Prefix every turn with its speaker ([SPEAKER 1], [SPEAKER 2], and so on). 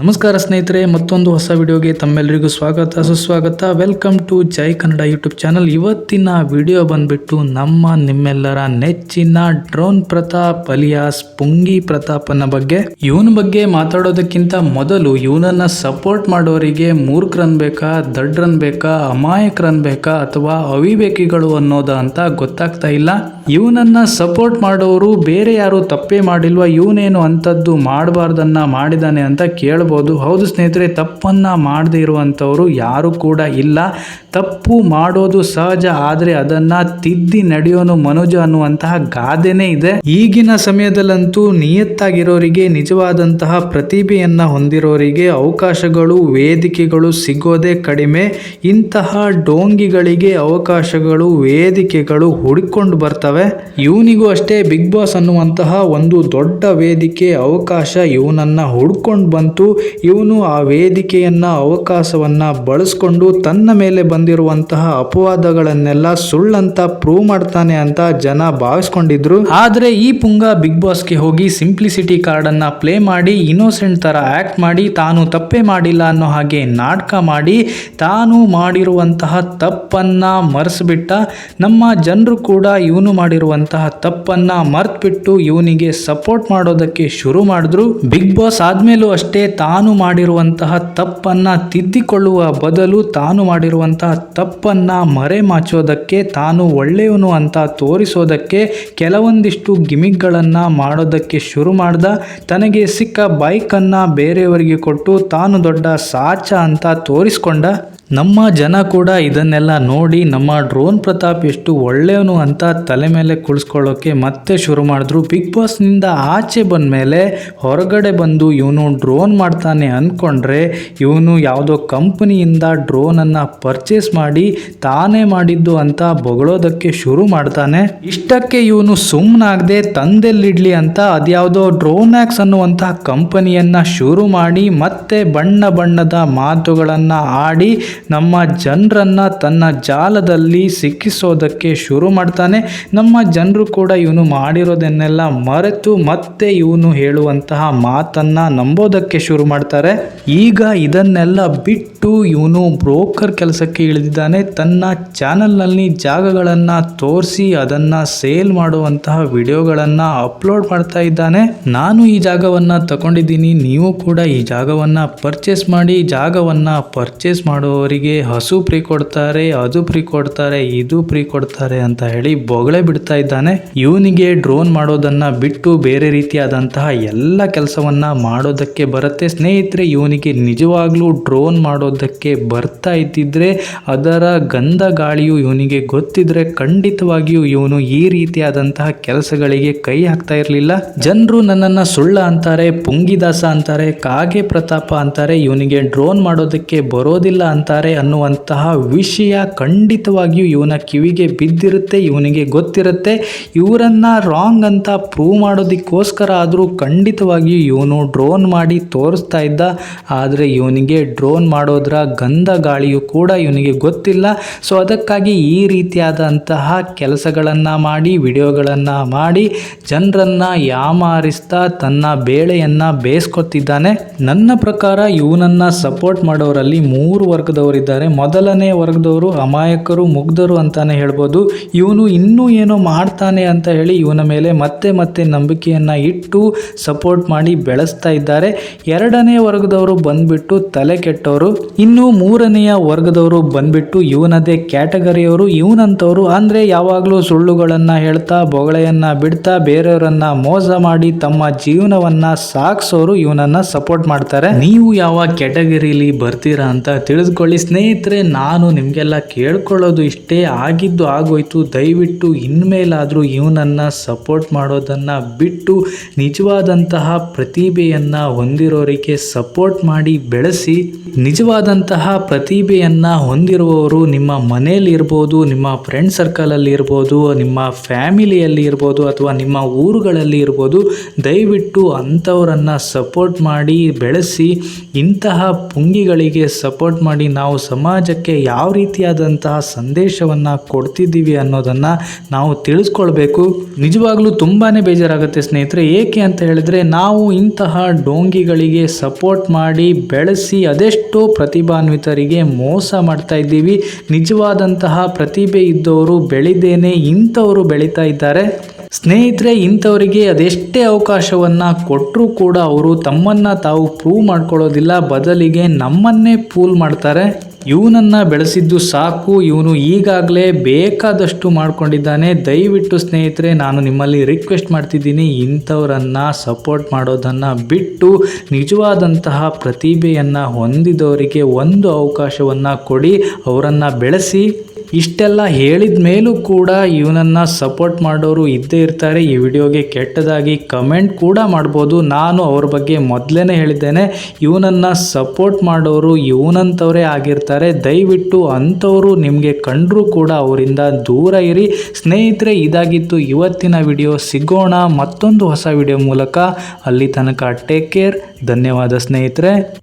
[SPEAKER 1] ನಮಸ್ಕಾರ ಸ್ನೇಹಿತರೆ, ಮತ್ತೊಂದು ಹೊಸ ವಿಡಿಯೋಗೆ ತಮ್ಮೆಲ್ಲರಿಗೂ ಸ್ವಾಗತ. ಸುಸ್ವಾಗತ. Welcome to Jai Kannada YouTube channel ಇವತ್ತಿನ ವಿಡಿಯೋ ಬಂದ್ಬಿಟ್ಟು ನಮ್ಮ ನಿಮ್ಮೆಲ್ಲರ ನೆಚ್ಚಿನ ಡ್ರೋನ್ ಪ್ರತಾಪ್ ಅಲಿಯಾಸ್ ಪುಂಗಿ ಪ್ರತಾಪನ ಬಗ್ಗೆ. ಇವನ ಬಗ್ಗೆ ಮಾತಾಡೋದಕ್ಕಿಂತ ಮೊದಲು ಇವನನ್ನ ಸಪೋರ್ಟ್ ಮಾಡೋರಿಗೆ ಮೂರ್ಖರನ್ ಬೇಕಾ, ದಡ್ರನ್ ಬೇಕಾ, ಅಮಾಯಕರನ್ ಬೇಕಾ ಅಥವಾ ಅವಿವೇಕಿಗಳು ಅನ್ನೋದ ಅಂತ ಗೊತ್ತಾಗ್ತಾ ಇಲ್ಲ. ಇವನನ್ನ ಸಪೋರ್ಟ್ ಮಾಡೋರು ಬೇರೆ ಯಾರು ತಪ್ಪೇ ಮಾಡಿಲ್ವಾ? ಇವನೇನು ಅಂಥದ್ದು ಮಾಡಬಾರ್ದನ್ನ ಮಾಡಿದಾನೆ ಅಂತ ಕೇಳ್ಬೋದು ಹೌದು ಸ್ನೇಹಿತರೆ, ತಪ್ಪನ್ನ ಮಾಡದೇ ಇರುವಂಥವರು ಯಾರು ಕೂಡ ಇಲ್ಲ. ತಪ್ಪು ಮಾಡೋದು ಸಹಜ, ಆದರೆ ಅದನ್ನ ತಿದ್ದಿ ನಡೆಯೋನು ಮನುಜ ಅನ್ನುವಂತಹ ಗಾದೆನೇ ಇದೆ. ಈಗಿನ ಸಮಯದಲ್ಲಂತೂ ನಿಯತ್ತಾಗಿರೋರಿಗೆ, ನಿಜವಾದಂತಹ ಪ್ರತಿಭೆಯನ್ನ ಹೊಂದಿರೋರಿಗೆ ಅವಕಾಶಗಳು, ವೇದಿಕೆಗಳು ಸಿಗೋದೇ ಕಡಿಮೆ. ಇಂತಹ ಡೋಂಗಿಗಳಿಗೆ ಅವಕಾಶಗಳು, ವೇದಿಕೆಗಳು ಹುಡುಕೊಂಡು ಬರ್ತವೆ. ಇವನಿಗೂ ಅಷ್ಟೇ ಬಿಗ್ ಬಾಸ್ ಅನ್ನುವಂತಹ ಒಂದು ದೊಡ್ಡ ವೇದಿಕೆ, ಅವಕಾಶ ಇವನನ್ನ ಹುಡ್ಕೊಂಡು ಬಂತು. ಇವನು ಆ ವೇದಿಕೆಯನ್ನ, ಅವಕಾಶವನ್ನು ಬಳಸ್ಕೊಂಡು ತನ್ನ ಮೇಲೆ ಬಂದಿರುವಂತಹ ಅಪವಾದಗಳನ್ನೆಲ್ಲ ಸುಳ್ಳಂತ ಪ್ರೂವ್ ಮಾಡ್ತಾನೆ ಅಂತ ಜನ ಭಾವಿಸ್ಕೊಂಡಿದ್ರು. ಆದರೆ ಈ ಪುಂಗ ಬಿಗ್ ಬಾಸ್ಗೆ ಹೋಗಿ ಸಿಂಪ್ಲಿಸಿಟಿ ಕಾರ್ಡನ್ನು ಪ್ಲೇ ಮಾಡಿ ಇನೋಸೆಂಟ್ ಥರ ಆ್ಯಕ್ಟ್ ಮಾಡಿ, ತಾನು ತಪ್ಪೇ ಮಾಡಿಲ್ಲ ಅನ್ನೋ ಹಾಗೆ ನಾಟಕ ಮಾಡಿ, ತಾನು ಮಾಡಿರುವಂತಹ ತಪ್ಪನ್ನು ಮರೆಸಿಬಿಟ್ಟ, ನಮ್ಮ ಜನರು ಕೂಡ ಇವನು ಮಾಡಿರುವಂತಹ ತಪ್ಪನ್ನ ಮರೆತುಬಿಟ್ಟು ಇವನಿಗೆ ಸಪೋರ್ಟ್ ಮಾಡೋದಕ್ಕೆ ಶುರು ಮಾಡಿದ್ರು. ಬಿಗ್ ಬಾಸ್ ಆದಮೇಲೂ ಅಷ್ಟೇ ತಾನು ಮಾಡಿರುವಂತಹ ತಪ್ಪನ್ನ ತಿದ್ದಿಕೊಳ್ಳುವ ಬದಲು ತಾನು ಮಾಡಿರುವಂತಹ ತಪ್ಪನ್ನ ಮರೆಮಾಚೋದಕ್ಕೆ, ತಾನು ಒಳ್ಳೆಯವನು ಅಂತ ತೋರಿಸೋದಕ್ಕೆ, ಕೆಲವೊಂದಿಷ್ಟು ಗಿಮಿಕ್ಗಳನ್ನು ಮಾಡೋದಕ್ಕೆ ಶುರು ಮಾಡ್ದ. ತನಗೆ ಸಿಕ್ಕ ಬೈಕನ್ನು ಬೇರೆಯವರಿಗೆ ಕೊಟ್ಟು ತಾನು ದೊಡ್ಡ ಸಾಚ ಅಂತ ತೋರಿಸ್ಕೊಂಡ. ನಮ್ಮ ಜನ ಕೂಡ ಇದನ್ನೆಲ್ಲ ನೋಡಿ ನಮ್ಮ ಡ್ರೋನ್ ಪ್ರತಾಪ್ ಎಷ್ಟು ಒಳ್ಳೆಯವನು ಅಂತ ತಲೆ ಮೇಲೆ ಕುಳಿಸ್ಕೊಳ್ಳೋಕ್ಕೆ ಮತ್ತೆ ಶುರು ಮಾಡಿದ್ರು. ಬಿಗ್ ಬಾಸ್ನಿಂದ ಆಚೆ ಬಂದ ಮೇಲೆ ಹೊರಗಡೆ ಬಂದು ಇವನು ಡ್ರೋನ್ ಮಾಡ್ತಾನೆ ಅಂದ್ಕೊಂಡ್ರೆ ಇವನು ಯಾವುದೋ ಕಂಪನಿಯಿಂದ ಡ್ರೋನನ್ನು ಪರ್ಚೇಸ್ ಮಾಡಿ ತಾನೇ ಮಾಡಿದ್ದು ಅಂತ ಬೊಗಳೋದಕ್ಕೆ ಶುರು ಮಾಡ್ತಾನೆ. ಇಷ್ಟಕ್ಕೆ ಇವನು ಸುಮ್ಮನಾಗದೆ ತಂದೆಲ್ಲಿಡ್ಲಿ ಅಂತ ಅದ್ಯಾವುದೋ ಡ್ರೋನ್ಯಾಕ್ಸ್ ಅನ್ನುವಂತಹ ಕಂಪನಿಯನ್ನು ಶುರು ಮಾಡಿ ಮತ್ತೆ ಬಣ್ಣ ಬಣ್ಣದ ಮಾತುಗಳನ್ನು ಆಡಿ ನಮ್ಮ ಜನರನ್ನು ತನ್ನ ಜಾಲದಲ್ಲಿ ಸಿಕ್ಕಿಸೋದಕ್ಕೆ ಶುರು ಮಾಡ್ತಾನೆ. ನಮ್ಮ ಜನರು ಕೂಡ ಇವನು ಮಾಡಿರೋದನ್ನೆಲ್ಲ ಮರೆತು ಮತ್ತೆ ಇವನು ಹೇಳುವಂತಹ ಮಾತನ್ನು ನಂಬೋದಕ್ಕೆ ಶುರು ಮಾಡ್ತಾರೆ. ಈಗ ಇದನ್ನೆಲ್ಲ ಬಿಟ್ಟು ಇವನು ಬ್ರೋಕರ್ ಕೆಲಸಕ್ಕೆ ಇಳಿದಿದ್ದಾನೆ. ತನ್ನ ಚಾನಲ್ನಲ್ಲಿ ಜಾಗಗಳನ್ನು ತೋರಿಸಿ ಅದನ್ನು ಸೇಲ್ ಮಾಡುವಂತಹ ವಿಡಿಯೋಗಳನ್ನು ಅಪ್ಲೋಡ್ ಮಾಡ್ತಾ ಇದ್ದಾನೆ. ನಾನು ಈ ಜಾಗವನ್ನು ತಗೊಂಡಿದ್ದೀನಿ. ನೀವು ಕೂಡ ಈ ಜಾಗವನ್ನು ಪರ್ಚೇಸ್ ಮಾಡಿ, ಜಾಗವನ್ನು ಪರ್ಚೇಸ್ ಮಾಡುವವರಿಗೆ ಹಸು ಫ್ರೀ ಕೊಡ್ತಾರೆ, ಅದು ಫ್ರೀ ಕೊಡ್ತಾರೆ, ಇದು ಫ್ರೀ ಕೊಡ್ತಾರೆ ಅಂತ ಹೇಳಿ ಬೊಗಳೆ ಬಿಡ್ತಾ ಇದ್ದಾನೆ. ಇವನಿಗೆ ಡ್ರೋನ್ ಮಾಡೋದನ್ನು ಬಿಟ್ಟು ಬೇರೆ ರೀತಿಯಾದಂತಹ ಎಲ್ಲ ಕೆಲಸವನ್ನ ಮಾಡೋದಕ್ಕೆ ಬರುತ್ತೆ. ಸ್ನೇಹಿತರೆ, ಇವನಿಗೆ ನಿಜವಾಗ್ಲೂ ಡ್ರೋನ್ ಮಾಡೋದಕ್ಕೆ ಬರ್ತಾ ಇದ್ದಿದ್ರೆ ಅದರ ಗಂಧ ಗಾಳಿಯು ಇವನಿಗೆ ಗೊತ್ತಿದ್ರೆ ಖಂಡಿತವಾಗಿಯೂ ಇವನು ಈ ರೀತಿಯಾದಂತಹ ಕೆಲಸಗಳಿಗೆ ಕೈ ಹಾಕ್ತಾ ಇರಲಿಲ್ಲ. ಜನರು ನನ್ನನ್ನ ಸುಳ್ಳ ಅಂತಾರೆ, ಪುಂಗಿದಾಸ ಅಂತಾರೆ, ಕಾಗೆ ಪ್ರತಾಪ ಅಂತಾರೆ, ಇವನಿಗೆ ಡ್ರೋನ್ ಮಾಡೋದಕ್ಕೆ ಬರೋದಿಲ್ಲ ಅಂತಾರೆ ಅನ್ನುವಂತಹ ವಿಷಯ ಖಂಡಿತವಾಗಿಯೂ ಇವನ ಕಿವಿಗೆ ಬಿದ್ದಿರುತ್ತೆ, ಇವನಿಗೆ ಗೊತ್ತಿರುತ್ತೆ. ಇವರನ್ನ ರಾಂಗ್ ಅಂತ ಪ್ರೂವ್ ಮಾಡೋದಕ್ಕೋಸ್ಕರ ಆದರೂ ಖಂಡಿತವಾಗಿಯೂ ಇವನು ಡ್ರೋನ್ ಮಾಡಿ ತೋರಿಸ್ತಾ ಇದ್ದ. ಆದರೆ ಇವನಿಗೆ ಡ್ರೋನ್ ಮಾಡೋದ್ರ ಗಂಧ ಗಾಳಿಯು ಕೂಡ ಇವನಿಗೆ ಗೊತ್ತಿಲ್ಲ. ಸೊ ಅದಕ್ಕಾಗಿ ಈ ರೀತಿಯಾದಂತಹ ಕೆಲಸಗಳನ್ನು ಮಾಡಿ, ವಿಡಿಯೋಗಳನ್ನು ಮಾಡಿ ಜನರನ್ನು ಯಾಮಾರಿಸ್ತಾ ತನ್ನ ಬೇಳೆಯನ್ನ ಬೇಯಿಸ್ಕೊತಿದ್ದಾನೆ ನನ್ನ ಪ್ರಕಾರ ಇವನನ್ನ ಸಪೋರ್ಟ್ ಮಾಡೋರಲ್ಲಿ ಮೂರು ವರ್ಗದವರಿದ್ದಾರೆ ಮೊದಲನೇ ವರ್ಗದವರು ಅಮಾಯಕರು, ಮುಗ್ಧರು ಅಂತಾನೆ ಹೇಳ್ಬೋದು. ಇವನು ಇನ್ನೂ ಏನೋ ಮಾಡ್ತಾನೆ ಅಂತ ಹೇಳಿ ಇವನ ಮೇಲೆ ಮತ್ತೆ ಮತ್ತೆ ನಂಬಿಕೆಯನ್ನ ಇಟ್ಟು ಸಪೋರ್ಟ್ ಮಾಡಿ ಬೆಳೆಸ್ತಾ ಇದ್ದಾರೆ. ಎರಡನೇ ವರ್ಗದವರು ಬಂದ್ಬಿಟ್ಟು ತಲೆ ಕೆಟ್ಟವರು ಇನ್ನು ಮೂರನೆಯ ವರ್ಗದವರು ಬಂದ್ಬಿಟ್ಟು ಇವನದೇ ಕ್ಯಾಟಗರಿಯವರು ಇವನಂತವರು ಅಂದರೆ ಯಾವಾಗಲೂ ಸುಳ್ಳುಗಳನ್ನು ಹೇಳ್ತಾ, ಬೊಗಳೆಯನ್ನು ಬಿಡ್ತಾ, ಬೇರೆಯವರನ್ನ ಮೋಸ ಮಾಡಿ ತಮ್ಮ ಜೀವನವನ್ನ ಸಾಗಿಸೋರು ಇವನನ್ನ ಸಪೋರ್ಟ್ ಮಾಡ್ತಾರೆ. ನೀವು ಯಾವ ಕ್ಯಾಟಗರಿಲಿ ಬರ್ತೀರಾ ಅಂತ ತಿಳಿದುಕೊಳ್ಳಿ ಸ್ನೇಹಿತರೆ, ನಾನು ನಿಮಗೆಲ್ಲ ಕೇಳ್ಕೊಳ್ಳೋದು ಇಷ್ಟೇ ಆಗಿದ್ದು ಆಗೋಯ್ತು. ದಯವಿಟ್ಟು ಇನ್ಮೇಲಾದರೂ ಇವನನ್ನ ಸಪೋರ್ಟ್ ಮಾಡೋದನ್ನ ಬಿಟ್ಟು ನಿಜವಾದಂತಹ ಪ್ರತಿಭೆಯನ್ನ ಹೊಂದಿರೋರಿಗೆ ಸಪೋರ್ಟ್ ಮಾಡಿ, ಬೆಳೆಸಿ. ನಿಜವಾದ ನಿಜವಾದಂತಹ ಪ್ರತಿಭೆಯನ್ನು ಹೊಂದಿರುವವರು ನಿಮ್ಮ ಮನೆಯಲ್ಲಿ ಇರ್ಬೋದು, ನಿಮ್ಮ ಫ್ರೆಂಡ್ ಸರ್ಕಲಲ್ಲಿ ಇರ್ಬೋದು, ನಿಮ್ಮ ಫ್ಯಾಮಿಲಿಯಲ್ಲಿ ಇರ್ಬೋದು ಅಥವಾ ನಿಮ್ಮ ಊರುಗಳಲ್ಲಿ ಇರ್ಬೋದು, ದಯವಿಟ್ಟು ಅಂಥವರನ್ನು ಸಪೋರ್ಟ್ ಮಾಡಿ, ಬೆಳೆಸಿ, ಇಂತಹ ಪುಂಗಿಗಳಿಗೆ ಸಪೋರ್ಟ್ ಮಾಡಿ ನಾವು ಸಮಾಜಕ್ಕೆ ಯಾವ ರೀತಿಯಾದಂತಹ ಸಂದೇಶವನ್ನು ಕೊಡ್ತಿದ್ದೀವಿ ಅನ್ನೋದನ್ನು ನಾವು ತಿಳಿಸ್ಕೊಳ್ಬೇಕು. ನಿಜವಾಗ್ಲೂ ತುಂಬಾ ಬೇಜಾರಾಗುತ್ತೆ ಸ್ನೇಹಿತರೆ. ಏಕೆ ಅಂತ ಹೇಳಿದ್ರೆ ನಾವು ಇಂತಹ ಡೋಂಗಿಗಳಿಗೆ ಸಪೋರ್ಟ್ ಮಾಡಿ, ಬೆಳೆಸಿ, ಅದೆಷ್ಟೋ ಪ್ರತಿಭಾನ್ವಿತರಿಗೆ ಮೋಸ ಮಾಡ್ತಾ ಇದ್ದೀವಿ. ನಿಜವಾದಂತಹ ಪ್ರತಿಭೆ ಇದ್ದವರು ಬೆಳಿದೇನೆ ಇಂಥವರು ಬೆಳೀತಾ ಇದ್ದಾರೆ. ಸ್ನೇಹಿತರೆ, ಇಂಥವರಿಗೆ ಅದೆಷ್ಟೇ ಅವಕಾಶವನ್ನು ಕೊಟ್ಟರೂ ಕೂಡ ಅವರು ತಮ್ಮನ್ನು ತಾವು ಪ್ರೂವ್ ಮಾಡ್ಕೊಳ್ಳೋದಿಲ್ಲ. ಬದಲಿಗೆ ನಮ್ಮನ್ನೇ ಪೂಲ್ ಮಾಡ್ತಾರೆ. ಇವನನ್ನು ಬೆಳೆಸಿದ್ದು ಸಾಕು, ಇವನು ಈಗಾಗಲೇ ಬೇಕಾದಷ್ಟು ಮಾಡ್ಕೊಂಡಿದ್ದಾನೆ. ದಯವಿಟ್ಟು ಸ್ನೇಹಿತರೆ, ನಾನು ನಿಮ್ಮಲ್ಲಿ ರಿಕ್ವೆಸ್ಟ್ ಮಾಡ್ತಿದ್ದೀನಿ, ಇಂಥವರನ್ನು ಸಪೋರ್ಟ್ ಮಾಡೋದನ್ನು ಬಿಟ್ಟು ನಿಜವಾದಂತಹ ಪ್ರತಿಭೆಯನ್ನು ಹೊಂದಿದವರಿಗೆ ಒಂದು ಅವಕಾಶವನ್ನು ಕೊಡಿ, ಅವರನ್ನು ಬೆಳೆಸಿ. ಇಷ್ಟೆಲ್ಲ ಹೇಳಿದ ಮೇಲೂ ಕೂಡ ಇವನನ್ನು ಸಪೋರ್ಟ್ ಮಾಡೋರು ಇದ್ದೇ ಇರ್ತಾರೆ. ಈ ವಿಡಿಯೋಗೆ ಕೆಟ್ಟದಾಗಿ ಕಮೆಂಟ್ ಕೂಡ ಮಾಡ್ಬೋದು. ನಾನು ಅವ್ರ ಬಗ್ಗೆ ಮೊದಲೇ ಹೇಳಿದ್ದೇನೆ, ಇವನನ್ನು ಸಪೋರ್ಟ್ ಮಾಡೋರು ಇವನಂಥವರೇ ಆಗಿರ್ತಾರೆ. ದಯವಿಟ್ಟು ಅಂಥವರು ನಿಮಗೆ ಕಂಡರೂ ಕೂಡ ಅವರಿಂದ ದೂರ ಇರಿ. ಸ್ನೇಹಿತರೆ, ಇದಾಗಿತ್ತು ಇವತ್ತಿನ ವಿಡಿಯೋ. ಸಿಗೋಣ ಮತ್ತೊಂದು ಹೊಸ ವಿಡಿಯೋ ಮೂಲಕ. ಅಲ್ಲಿ ತನಕ ಟೇಕ್ ಕೇರ್ ಧನ್ಯವಾದ ಸ್ನೇಹಿತರೆ.